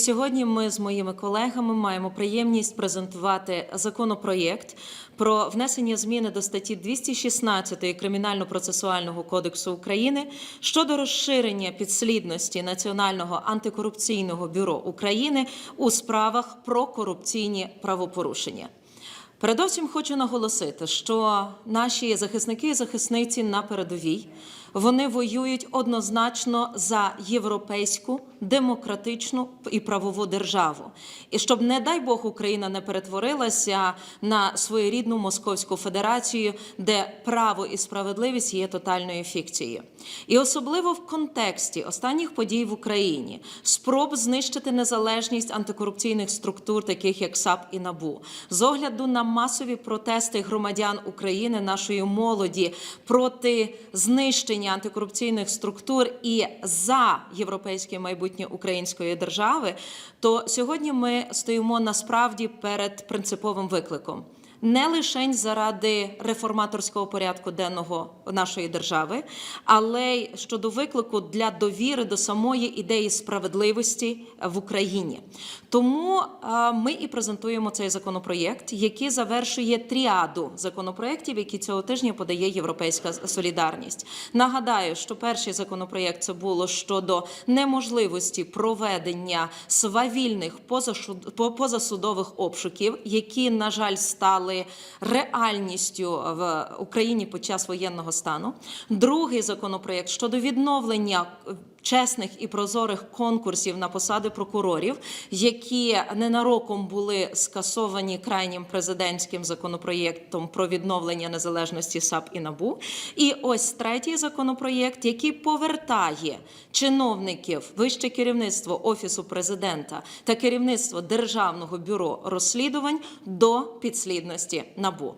Сьогодні ми з моїми колегами маємо приємність презентувати законопроєкт про внесення зміни до статті 216 Кримінально-процесуального кодексу України щодо розширення підслідності Національного антикорупційного бюро України у справах про корупційні правопорушення. Передовсім хочу наголосити, що наші захисники і захисниці на передовій вони воюють однозначно за європейську, демократичну і правову державу. І щоб, не дай Бог, Україна не перетворилася на своєрідну московську федерацію, де право і справедливість є тотальною фікцією. І особливо в контексті останніх подій в Україні спроб знищити незалежність антикорупційних структур, таких як САП і НАБУ, з огляду на масові протести громадян України, нашої молоді проти знищення антикорупційних структур і за європейське майбутнє української держави, то сьогодні ми стоїмо насправді перед принциповим викликом. Не лише заради реформаторського порядку денного нашої держави, але й щодо виклику для довіри до самої ідеї справедливості в Україні. Тому ми і презентуємо цей законопроєкт, який завершує тріаду законопроєктів, які цього тижня подає Європейська Солідарність. Нагадаю, що перший законопроєкт це було щодо неможливості проведення свавільних позасудових обшуків, які, на жаль, стали реальністю в Україні під час воєнного стану. Другий законопроєкт щодо відновлення чесних і прозорих конкурсів на посади прокурорів, які ненароком були скасовані крайнім президентським законопроєктом про відновлення незалежності САП і НАБУ. І ось третій законопроєкт, який повертає чиновників, вище керівництво офісу президента та керівництво державного бюро розслідувань до підслідності НАБУ.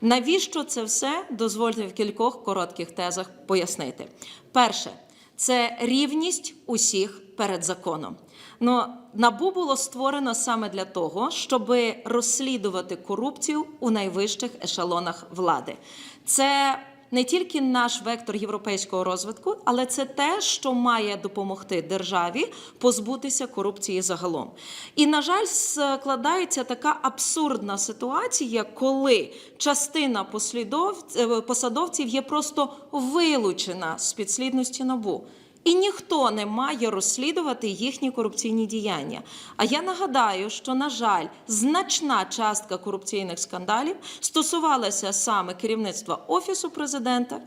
Навіщо це все? Дозвольте в кількох коротких тезах пояснити. Перше це рівність усіх перед законом. Ну, набу було створено саме для того, щоб розслідувати корупцію у найвищих ешелонах влади. Це не тільки наш вектор європейського розвитку, але це те, що має допомогти державі позбутися корупції загалом. І, на жаль, складається така абсурдна ситуація, коли частина послідов... е, посадовців є просто вилучена з підслідності набу. І ніхто не має розслідувати їхні корупційні діяння. А я нагадаю, що на жаль, значна частка корупційних скандалів стосувалася саме керівництва офісу президента